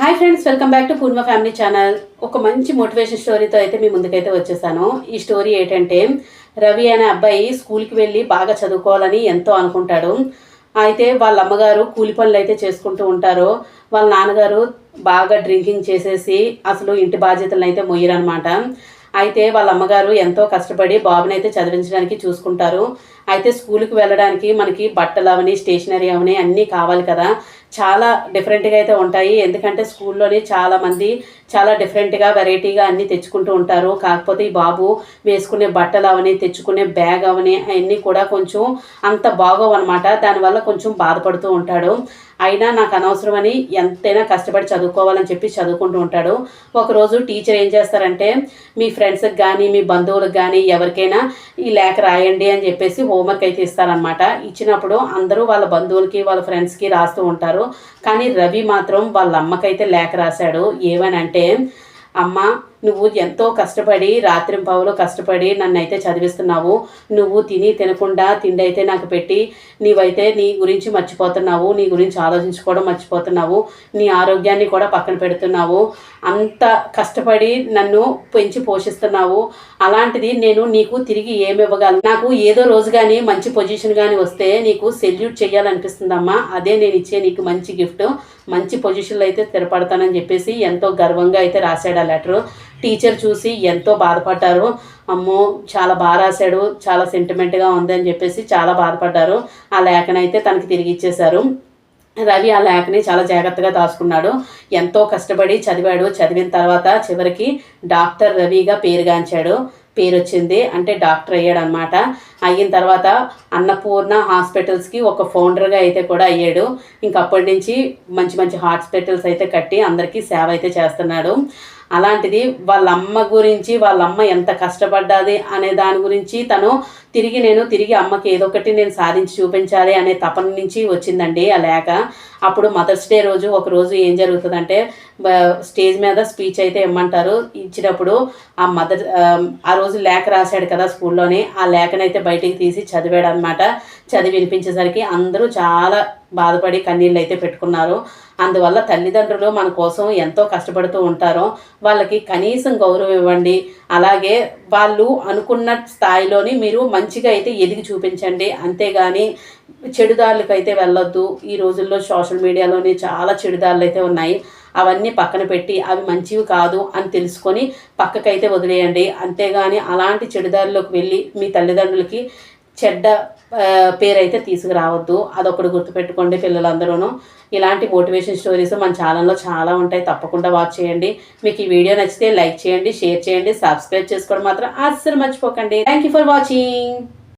Hi friends welcome back to Purna family channel ఒక మంచి motivation స్టోరీతో అయితే మీ ముందుకైతే వచ్చేసాను. ఈ స్టోరీ ఏంటంటే రవి అనే అబ్బాయి స్కూల్కి వెళ్ళి బాగా చదువుకోవాలని ఎంతో అనుకుంటాడు. అయితే వాళ్ళ అమ్మగారు కూలి పనులు అయితే చేసుకుంటూ ఉంటారు. వాళ్ళ నాన్నగారు బాగా డ్రింకింగ్ చేసేసి అసలు ఇంటి బాధ్యతలను అయితే మొయ్యరనమాట అయితే వాళ్ళ అమ్మగారు ఎంతో కష్టపడి బాబుని అయితే చదివించడానికి చూసుకుంటారు. అయితే స్కూల్కి వెళ్ళడానికి మనకి బట్టలు అవని స్టేషనరీ అవని అన్నీ కావాలి కదా. చాలా డిఫరెంట్గా అయితే ఉంటాయి. ఎందుకంటే స్కూల్లోనే చాలామంది చాలా డిఫరెంట్గా వెరైటీగా అన్నీ తెచ్చుకుంటూ ఉంటారు. కాకపోతే ఈ బాబు వేసుకునే బట్టలు అవని తెచ్చుకునే బ్యాగ్ అవని అవన్నీ కూడా కొంచెం అంత బాగోవు అనమాట దానివల్ల కొంచెం బాధపడుతూ ఉంటాడు. అయినా నాకు అనవసరమని ఎంతైనా కష్టపడి చదువుకోవాలని చెప్పి చదువుకుంటూ ఉంటాడు. ఒకరోజు టీచర్ ఏం చేస్తారంటే మీ ఫ్రెండ్స్కి కానీ మీ బంధువులకు కానీ ఎవరికైనా ఈ లేఖ రాయండి అని చెప్పేసి హోంవర్క్ అయితే ఇస్తారనమాట ఇచ్చినప్పుడు అందరూ వాళ్ళ బంధువులకి వాళ్ళ ఫ్రెండ్స్కి రాస్తూ ఉంటారు. కానీ రవి మాత్రం వాళ్ళ అమ్మకైతే లేఖ రాశాడు. ఏమని అంటే అమ్మ నువ్వు ఎంతో కష్టపడి రాత్రింపవలు కష్టపడి నన్ను అయితే చదివిస్తున్నావు. నువ్వు తిని తినకుండా తిండి అయితే నాకు పెట్టి నీవైతే నీ గురించి మర్చిపోతున్నావు నీ గురించి ఆలోచించుకోవడం మర్చిపోతున్నావు నీ ఆరోగ్యాన్ని కూడా పక్కన పెడుతున్నావు. అంత కష్టపడి నన్ను పెంచి పోషిస్తున్నావు. అలాంటిది నేను నీకు తిరిగి ఏమి ఇవ్వగలను నాకు ఏదో రోజు కానీ మంచి పొజిషన్ కానీ వస్తే నీకు సెల్యూట్ చేయాలనిపిస్తుందమ్మా. అదే నేను ఇచ్చే నీకు మంచి గిఫ్ట్. మంచి పొజిషన్లో అయితే స్థిరపడతానని చెప్పేసి ఎంతో గర్వంగా అయితే రాశాడు ఆ లెటర్. టీచర్ చూసి ఎంతో బాధపడ్డారు. అమ్మో చాలా బాగా రాశాడు చాలా సెంటిమెంట్గా ఉంది అని చెప్పేసి చాలా బాధపడ్డారు. ఆ లేఖనైతే తనకి తిరిగి ఇచ్చేశారు. రవి ఆ లేఖని చాలా జాగ్రత్తగా దాచుకున్నాడు. ఎంతో కష్టపడి చదివాడు. చదివిన తర్వాత చివరికి డాక్టర్ రవిగా పేరుగాంచాడు పేరు వచ్చింది అంటే డాక్టర్ అయ్యాడు అనమాట అయిన తర్వాత అన్నపూర్ణ హాస్పిటల్స్కి ఒక ఫౌండర్గా అయితే కూడా అయ్యాడు. ఇంక అప్పటి నుంచి మంచి మంచి హాస్పిటల్స్ అయితే కట్టి అందరికీ సేవ అయితే చేస్తున్నాడు. అలాంటిది వాళ్ళ అమ్మ గురించి వాళ్ళ అమ్మ ఎంత కష్టపడ్డది అనే దాని గురించి తను తిరిగి నేను తిరిగి అమ్మకి ఏదో ఒకటి నేను సాధించి చూపించాలి అనే తపన నుంచి వచ్చిందండి ఆ లేఖ. అప్పుడు మదర్స్ డే రోజు ఒక రోజు ఏం జరుగుతుందంటే స్టేజ్ మీద స్పీచ్ అయితే ఇమ్మంటారు. ఇచ్చినప్పుడు ఆ మదర్ ఆ రోజు లేఖ రాశాడు కదా స్కూల్లోనే ఆ లేఖనైతే బయటికి తీసి చదివాడు అనమాట చదివి వినిపించేసరికి అందరూ చాలా బాధపడి కన్నీళ్ళు అయితే పెట్టుకున్నారు. అందువల్ల తల్లిదండ్రులు మన కోసం ఎంతో కష్టపడుతూ ఉంటారో. వాళ్ళకి కనీసం గౌరవం ఇవ్వండి. అలాగే వాళ్ళు అనుకున్న స్థాయిలోని మీరు మంచిగా అయితే ఎదిగి చూపించండి. అంతేగాని చెడుదారులకు అయితే వెళ్ళొద్దు. ఈ రోజుల్లో సోషల్ మీడియాలోని చాలా చెడుదారులు అయితే ఉన్నాయి. అవన్నీ పక్కన పెట్టి అవి మంచివి కాదు అని తెలుసుకొని పక్కకైతే వదిలేయండి. అంతేగాని అలాంటి చెడుదారిలోకి వెళ్ళి మీ తల్లిదండ్రులకి చెడ్డ పేరైతే తీసుకురావద్దు. అదొకటి గుర్తుపెట్టుకోండి పిల్లలందరూనూ. ఇలాంటి మోటివేషన్ స్టోరీస్ మన ఛానల్లో చాలా ఉంటాయి. తప్పకుండా వాచ్ చేయండి. మీకు ఈ వీడియో నచ్చితే లైక్ చేయండి షేర్ చేయండి సబ్స్క్రైబ్ చేసుకోవడం మాత్రం అస్సలు మర్చిపోకండి. Thank you for watching